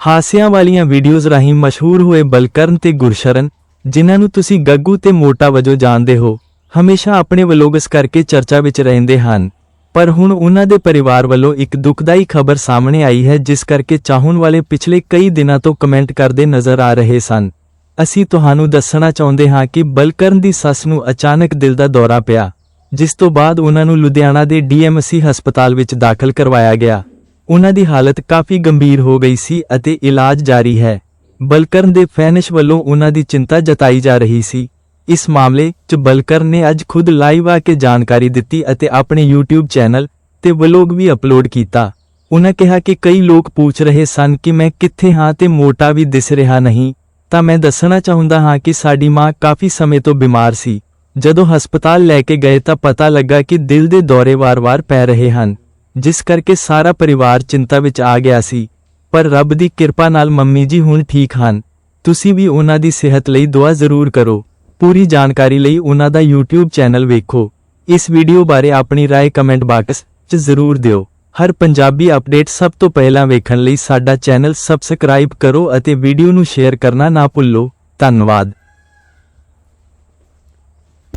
ਹਾਸਿਆਂ ਵਾਲੀਆਂ ਵੀਡੀਓਜ਼ ਰਾਹੀਂ ਮਸ਼ਹੂਰ ਹੋਏ ਬਲਕਰਨ ਤੇ ਗੁਰਸ਼ਰਨ, ਜਿਨ੍ਹਾਂ ਨੂੰ ਤੁਸੀਂ ਗੱਗੂ ਤੇ ਮੋਟਾ ਵਜੋਂ ਜਾਣਦੇ ਹੋ, ਹਮੇਸ਼ਾ ਆਪਣੇ ਵਲੋਗਸ ਕਰਕੇ ਚਰਚਾ ਵਿੱਚ ਰਹਿੰਦੇ ਹਨ। ਪਰ ਹੁਣ ਉਹਨਾਂ ਦੇ ਪਰਿਵਾਰ ਵੱਲੋਂ ਇੱਕ ਦੁਖਦਾਈ ਖਬਰ ਸਾਹਮਣੇ ਆਈ ਹੈ, ਜਿਸ ਕਰਕੇ ਚਾਹਣ ਵਾਲੇ ਪਿਛਲੇ ਕਈ ਦਿਨਾਂ ਤੋਂ ਕਮੈਂਟ ਕਰਦੇ ਨਜ਼ਰ ਆ ਰਹੇ ਸਨ। ਅਸੀਂ ਤੁਹਾਨੂੰ ਦੱਸਣਾ ਚਾਹੁੰਦੇ ਹਾਂ ਕਿ ਬਲਕਰਨ ਦੀ ਸੱਸ ਨੂੰ ਅਚਾਨਕ ਦਿਲ ਦਾ ਦੌਰਾ ਪਿਆ, ਜਿਸ ਤੋਂ ਬਾਅਦ ਉਹਨਾਂ ਨੂੰ ਲੁਧਿਆਣਾ ਦੇ ਡੀਐਮਸੀ ਹਸਪਤਾਲ ਵਿੱਚ ਦਾਖਲ ਕਰਵਾਇਆ ਗਿਆ। ਉਹਨਾਂ ਦੀ ਹਾਲਤ ਕਾਫੀ ਗੰਭੀਰ ਹੋ ਗਈ ਸੀ ਅਤੇ ਇਲਾਜ ਜਾਰੀ ਹੈ। ਬਲਕਰਨ ਦੇ ਫੈਨਿਸ਼ ਵੱਲੋਂ ਉਹਨਾਂ ਦੀ ਚਿੰਤਾ ਜਤਾਈ ਜਾ ਰਹੀ ਸੀ। ਇਸ ਮਾਮਲੇ 'ਚ ਬਲਕਰਨ ਨੇ ਅੱਜ ਖੁਦ ਲਾਈਵ ਆ ਕੇ ਜਾਣਕਾਰੀ ਦਿੱਤੀ ਅਤੇ ਆਪਣੇ YouTube ਚੈਨਲ ਤੇ ਵਲੋਗ ਵੀ ਅਪਲੋਡ ਕੀਤਾ। ਉਹਨਾਂ ਕਿਹਾ ਕਿ ਕਈ ਲੋਕ ਪੁੱਛ ਰਹੇ ਸਨ ਕਿ ਮੈਂ ਕਿੱਥੇ ਹਾਂ ਤੇ ਮੋਟਾ ਵੀ ਦਿਸ ਰਿਹਾ ਨਹੀਂ। ਤਾਂ ਮੈਂ ਦੱਸਣਾ ਚਾਹੁੰਦਾ ਹਾਂ ਕਿ ਸਾਡੀ ਮਾਂ ਕਾਫੀ ਸਮੇਂ ਤੋਂ ਬਿਮਾਰ ਸੀ। ਜਦੋਂ ਹਸਪਤਾਲ ਲੈ ਕੇ ਗਏ ਤਾਂ ਪਤਾ ਲੱਗਾ ਕਿ ਦਿਲ ਦੇ ਦੌਰੇ ਵਾਰ-ਵਾਰ ਪੈ ਰਹੇ ਹਨ। ਜਿਸ ਕਰਕੇ ਸਾਰਾ ਪਰਿਵਾਰ ਚਿੰਤਾ ਵਿੱਚ ਆ ਗਿਆ ਸੀ ਪਰ ਰੱਬ ਦੀ ਕਿਰਪਾ ਨਾਲ ਮੰਮੀ ਜੀ ਹੁਣ ਠੀਕ ਹਨ ਤੁਸੀਂ ਵੀ ਉਹਨਾਂ ਦੀ ਸਿਹਤ ਲਈ ਦੁਆ ਜ਼ਰੂਰ ਕਰੋ ਪੂਰੀ ਜਾਣਕਾਰੀ ਲਈ ਉਹਨਾਂ ਦਾ YouTube ਚੈਨਲ ਵੇਖੋ ਇਸ ਵੀਡੀਓ ਬਾਰੇ ਆਪਣੀ رائے ਕਮੈਂਟ ਬਾਕਸ 'ਚ ਜ਼ਰੂਰ ਦਿਓ ਹਰ ਪੰਜਾਬੀ ਅਪਡੇਟ ਸਭ ਤੋਂ ਪਹਿਲਾਂ ਵੇਖਣ ਲਈ ਸਾਡਾ ਚੈਨਲ ਸਬਸਕ੍ਰਾਈਬ ਕਰੋ ਅਤੇ ਵੀਡੀਓ ਨੂੰ ਸ਼ੇਅਰ ਕਰਨਾ ਨਾ ਭੁੱਲੋ ਧੰਨਵਾਦ